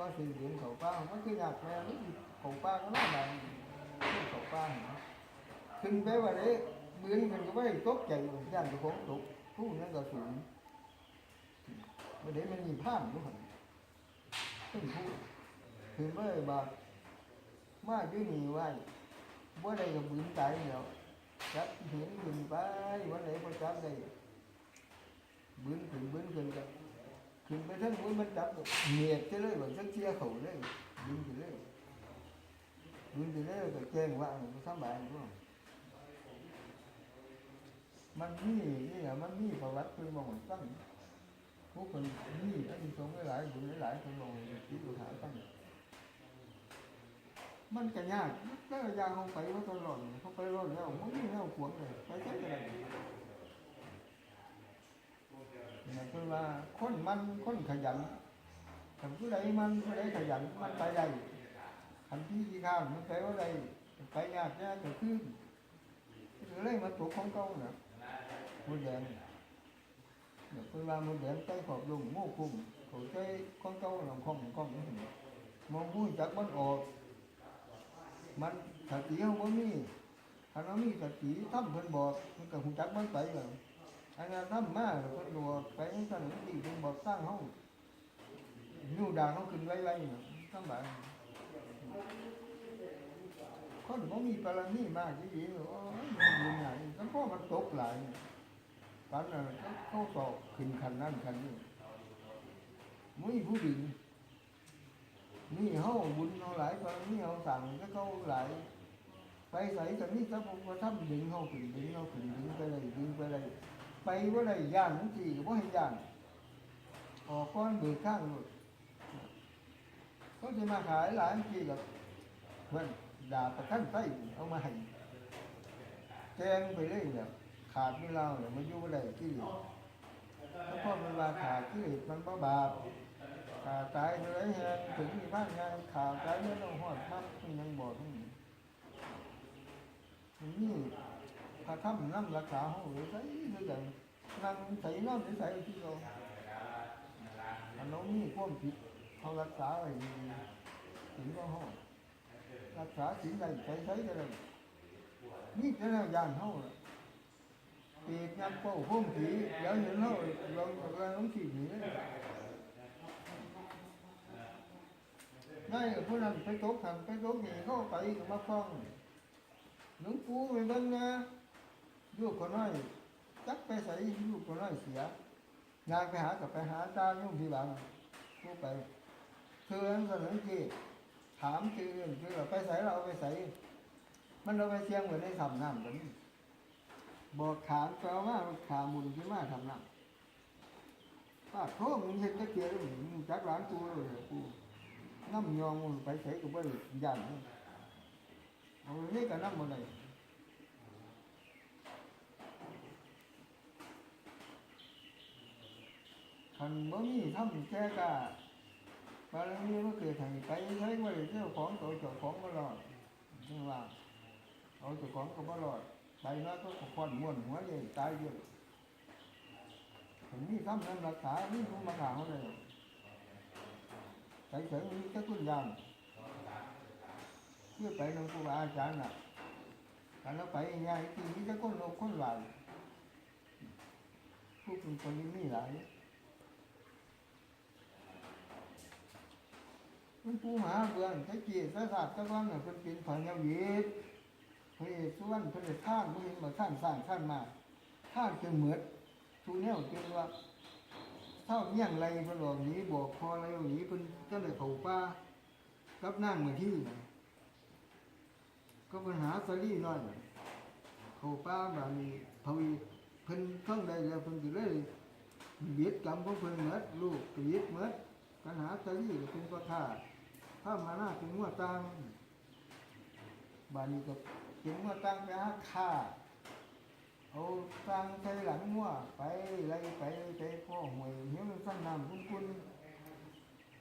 ก็สี่เดือนเขาป้ามันคืออยากแม่นี่เขาป้าก็น่าดังเขาป้าเนาะขึ้นไปว่าเด้มือนมันก็ไม่ได้ตกใจย่านเจ้าของตกผู้นั้นก็สูงว่าเด้มันมีผ้ามด้วยขึ้นผู้ขึ้นไปบามาอยู่นี่ไว้ว่าได้กับบืนตายแล้วจับเห็นขึ้นไปวันไหนพอจับได้บืนขึ้นบืนขึ้นกัน ขึ้นไปทั้งมือมันจับเหนียดไปเลยแบบสักเชี่ยเขาเลยดึงไปเลยดึงไปเลยก็แจ้งว่ามันสบายด้วยมันมีนี่อะมันมีประวัติคือมาหมดตั้งพวกคนมีอันนี้สงหลายๆบุญหลายคนลงที่ดูหาตั้งมันก็ยากก็ยากเขาไปว่าตลอดเขาไปรอดแล้วมันไม่เอาขวงเลยไปใช้อะไรนั่น คือว่าคนมันคนขยันคันผู้ใดมันผู้ใดขยันมันไปได้คันที่ขี้ข้าวมันไปว่าใดไปยากยากก็คือเลยมาตัวของเก่าน่ะมดแดงเนี่ยคือว่ามดแดงไปขอบลงโม่คุ้มเขาใจของเก่าหลังของของนี่มองผู้จักมันออก มันสติเขาบ่มีคันเรามีสติทำเพิ่นบอกมันก็หูจักมันไปแล้ว อันนั้นน้ำมาแล้วก็รัวไปสั่นที่เป็นบอกสร้างห้องยูดาเขาขึ้นไว้ไว้เนี่ยทั้งหลายคนบ่มีปรมีมากจริงๆโอ้ยมันยังไงก็เพราะมันตกหลายตอนนั้นเขาสอบขึ้นคันนั้นคันนี้มุ้ยผู้ดึงนี่เฮาบุญเอาหลายปรมีเอาสั่งก็เขาหลายไปใส่กันนี่ถ้าผมว่าทำดึงเฮาขึ้นดึงเฮาขึ้นดึงไปเลยดึงไปเลย ไปว่าได้ย่านทั้งสี่ก็บ่ให้ย่านออกก้อนเบิกข้างเลยเขาจะมาขายหลายทีกับเพื่อนด่าประกันไส้เอามาให้แจงไปเลยเนี่ยขาดไม่เล่าเนี่ยมันยู่ว่าได้ที่แล้วพอมันมาขาดที่เหลือมันบ่บาปขาดตายเลยแฮงถึงมีบ้านงานขาดตายไม่ต้องหอดมัดมันยังบอกทั้งนี้นี่ พระถ้ำน้ำรักษาห้องหรือใส่ด้วยกันนั่งใส่นอนใส่ที่เราอันนั้นนี่ความผิดเขารักษาไว้ถึงก็ห้องรักษาสิ่งใดใช้ใช้ก็ได้นี่จะน่ายานเขาปีกงานเป้าพุ่มผีเดี๋ยวเห็นเขาลองลองขี่หนีได้ผู้นั้นไปตกทำไปตกหนีเข้าไปมาฟังหลวงปู่ไปบิ่งนะ ลูกคนน้อยจักไปใส่ลูกคนน้อยเสียงานไปหากับไปหาตาโยมพี่บังลูกไปคืออันสนองที่ถามคือคือเราไปใส่เราไปใส่มันเราไปเชียงไว้ในทำน้ำกันบอกขามแปลว่าขามุนที่มาทำน้ำป้าโทษมึงเห็นตะเกียบมึงจักหลานตัวเลยกูน้ำยองมึงไปใส่กูไม่ได้ยันเอาเนี่ยก็น้ำหมดเลย คันบ่มีทำแค่กะบารมีมันเกิดให้ไปใช้ไว้เจ้าของตัวเจ้าของก็รอดจังว่าเอาเจ้าของก็บ่รอดไปแล้วก็คอนม้วนหัวใหญ่ตายเยอะคันมีทำนั้นรักษามีรู้มาข่าวเลยไปถึงมีแค่คุณยามเพื่อไปนำครูบาอาจารย์น่ะการเราไปง่ายที่มีแต่คนโลกคนหลายผู้เป็นคนนี้มีหลาย มันปูหาเบืองตะกี้สะสาดตะวันน่ะเป็นเป็นผันยาวีดพระเอกสุวรรณเพิ่นได้ท่านบ่เห็นมาท่านสร้างท่านมาท่านจนเหมือดทุแนวจนว่าเท่าเมี่ยงไรพิ่นบอกหนีบอกคออะไรหนีเพิ่นก็เลยเข้าป่ากับนางมาที่นะก็ปัญหาสลีน้อยเข้าป่าบาดนี้พวีเพิ่นท่องได้แล้วเพิ่นก็เลยเบียดกรรมของเพิ่นเหมือดลูกเบียดเหมือดปัญหาตะลี่ก็เป็นประคา ถ้ามาหน้าเป็นหัวตังบานี้ก็เป็นหัวตังไปหาค่าเอาตังใส่หลังหัวไปไลไปไปพ่อหวยเหี้ยมันสั้นน้ำคุณคุณ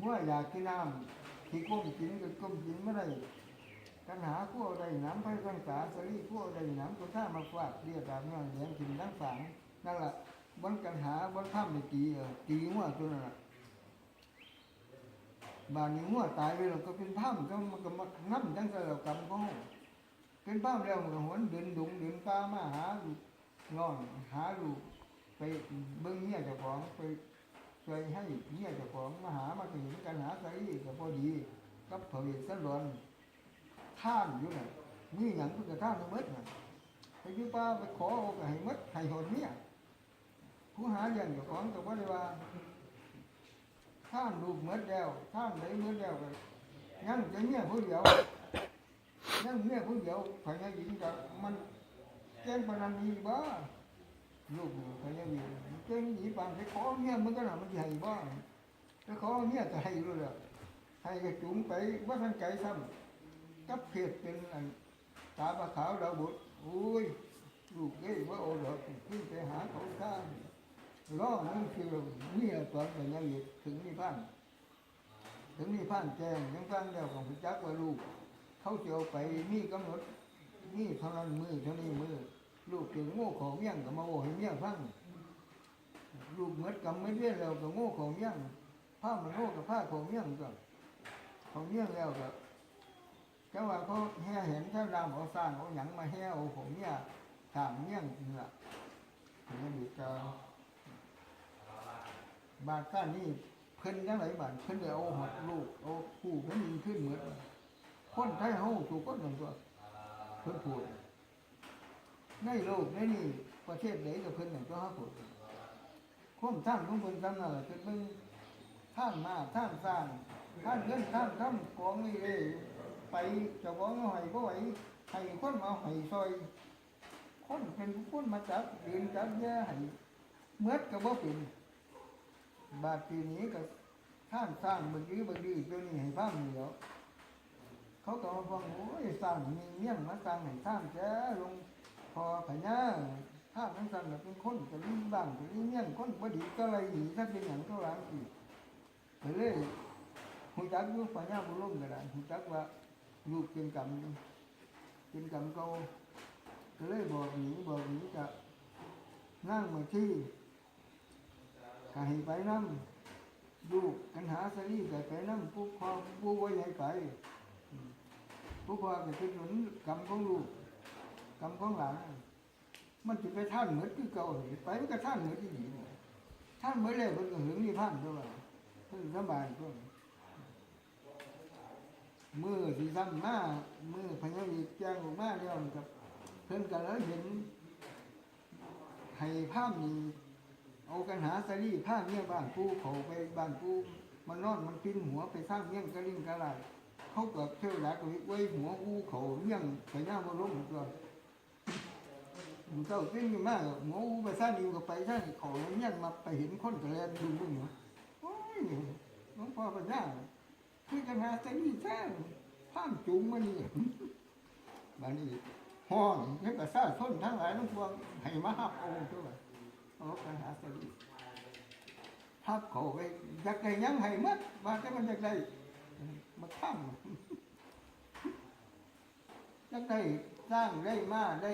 หัวอยากกินน้ำที่ก้มกินก็ก้มกินไม่ได้ปัญหาขั้วใดน้ำไปรักษาสลีขั้วใดน้ำก็ท่ามาฟาดเรียกตามเงี้ยเลี้ยงกินทั้งสางนั่นแหละบนกันหาบนถ้ำไม่ตีเออตีหัวตัวนั้นแหละ บานนี้งัวตายไปแล้วก็เป็นผ้ามก็มันก็มาน้ำจังใส่เรากำก็เป็นผ้ามแล้วมันก็หวนเดินดุงเดินป่ามาหาลูกน้องหาลูกไปเบิ่งเมียเจ้าของไปช่วยให้เมียเจ้าของมาหามาถึงกันหาใส่ก็พอดีกับเผยสลอนท่านอยู่น่ะมีหยังเพิ่นก็ท่านหมดน่ะไปอยู่ป่าไปขอเอก็ให้มดให้หดเมียผู้หาอย่างเจ้าของก็บ่ได้ว่า ท่านลูกเหมือนแล้วท่านไหนเหมือนแล้วก็ยังจะเมียผู้เดียวยังเมียผู้เดียวพญาหญิงก็มันแจ้งปนันดีบ้าลูกพญาหญิงแจ้งหนีปานไปขอเมียมันก็หน่ะมันใหญ่บ้าไปขอเมียจะให้รู้แล้วให้ก็จุงไปว่าทันไก่ซ้ำกับเพศเป็นอันตาปลาขาวดาวบุตรโอ้ยลูกเอ้ยว่าโอ้ดอกขึ้นไปหาเขาข้าง ล้อนั่นคือเนี่ยตอนเป็นยังอยู่ถึงนี่พันถึงนี่พันแจ้งยังฟังเดียวของพระจักว่าลูก เขาจะเอาไปมีกำหนดนี่เท่านั้นมือเท่านี้มือ ลูกถึงโง่ของเมี่ยงก็มาโอให้เมี่ยงฟังลูกเมือกำไม่เรียนแล้วก็โง่ของเมี่ยงผ้ามันโง่กับผ้าของเมี่ยงก็ของเมี่ยงแล้วก็จังว่าเขาแห่เห็นท่านรามเอาสร้างเอาหยังมาแห่เอาของเมี่ยถามเมี่ยงนี่ล่ะถึงจะดีกา บาดก้านนี่เพิ่นจังไหนบาดเพิ่นได้เอาหดลูกเอาคู่เพิ่นยิงขึ้นเหมือนคนไทยเฮาถูกคนหนึ่งตัวเพิ่นพูดในโลกในนี่ประเทศไหนก็เพิ่นอย่งตัวเฮาพูดความท่านของเพิ่นทำนั่นแหละเพิ่นเบิ่งท่านมาท่านสร้างท่านเงินท่านทำของนี่เลยไปจ้าของเอาให้บ่ไหวให้คนมาเอาให้ซอย คนเป็นคนมาจับยืนจับแย่ให้เมื่อก็บ่เป็น บาดปีนี้ก็ท่านสร้างบางทีบางทีตัวนี้ให้ฟ้ามเหนียวเขาก็มาฟังโอ้ยสร้างมีเมี่ยงมาสร้างให้ท่านแจ้ลงพอพญาท่านทั้งสร้างแบบเป็นคนก็ลิ้นบ้างก็ลิ้นเมี่ยงคนบ่ดีก็เลยหนีถ้าเป็นอย่างก็ล้างอีกก็เลยหูจักอยุพญาบุรุษก็ได้หูจักว่าลูกเป็นกรรมเป็นกรรมเขาก็เลยบอกหนีบอกหนีจะนั่งมาที่ กให้ไปน้ำลูกกันหาสรีก็ไปน้ำผู้พ่อผู้ว่าใหญ่ไปผู้พ่อก็เป็นหนุนกรรมของลูกกรรมของหลานมันจะไปท่านเหมือนที่เก่าเลยไปมันก็ท่านเหมือนที่ดีท่านเหมือนแล้วมันก็หึงนี่ท่านด้วยเพิ่งสบายด้วมือที่ทำมามือพญาวิแจ้งออกมาแล้วกับ เพิ่นก็เลยเห็นให้ภาพนี้ เอากันหาสลีผ้าเมี่ยงบ้านกูเขาไปบ้านกูมันนอนมันปิ้นหัวไปสร้างเมี่ยงกระลิ่งกระไรเขาเกิดเที่ยวหลักไว้หัวกูเขาเมี่ยงไปหน้าบนร่มตัวมันเจ้าปิ้นกันมากหัวกูไปสร้างนิวก็ไปสร้างเขาแล้วเมี่ยงมาไปเห็นคนกระแลนดูมึงเหรอโอ้ยหลวงพ่อปัญญาคือกันหาสลีแท้ผ้ามจุงมันนี่บ้านนี้ห้องนี่ก็สร้างคนทั้งหลายทั้งปวงให้มาหับเอาตัว โอ้ปัญหาสลีทับเขาไปอยากได้ยังให้มัดว่าแต่มันอยากได้มาทำอยากได้สร้างได้มาได้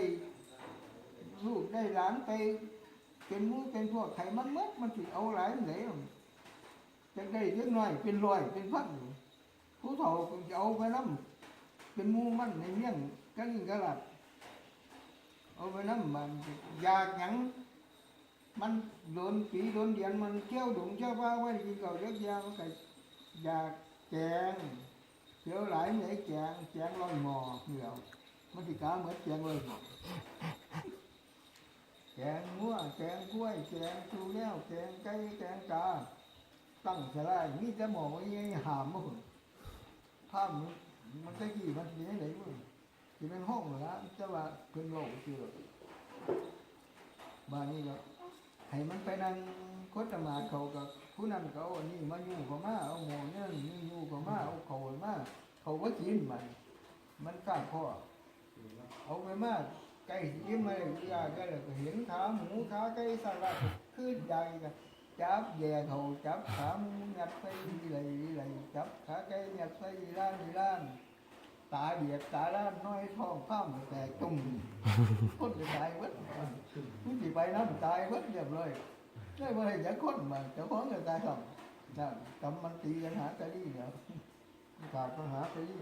ลูกได้หลานไป เป็นมูเป็นพวกไข่มันมัดมันถือเอาหลายไหนอยากได้เล็กน้อยเป็นรอยเป็นพันผู้เฒ่าจะเอาไปน้ำเป็นมูมันในเมี่ยงกะลิงกะลัดเอาไปน้ำมันอยากหยัง มันโดนปีโดนเดียนมันเที่ยวดุงเที่ยวว่าไว้กินเก่าเยอะแยะมันก็อยากแจงเที่ยวหลายไหนแจงแจงลอยหมอเหนียวมันติกาเหมือนแจงลอยหมอแจงงัวแจงกล้วยแจงชูแก้วแจงไก่แจงกาตั้งสลายมีแต่หมอไว้ยังหามมั้งภาพมันมันตะกี้มันสิยังไงมั้งสิเป็นห้องเหรอจะว่าเพิ่นโลกเชื่อบ้านนี้ก็ ให้มันไปนั่งโคตรมาเขากับผู้นั้นเขาเอาอันนี้มาอยู่เขามาเอาหมอเนี่ยนี่อยู่เขามาเอาเขามาเขาก็กินมัน มันกล้าพ่อเอาไปมาไก่ยิ้มมาเลยยาก็เลยก็เห็นขาหมูขาไก่สลัดคือใหญ่กันจับแย่เขาจับขาหมูยัดใส่ดีเลยดีเลยจับขาไก่ยัดใส่ดีล้านดีล้าน ตาเดียดตาล้านน้อยท้องข้ามแต่จุ่มคนจะตายวัดผู้ที่ไปน้ำตายวัดเรียบร้อยได้บ่ได้จะคนมาจะพ้องจะตายครับนั่นกำมันตีกันหาตะลี่เนี่ยขาดปัญหาตะลี่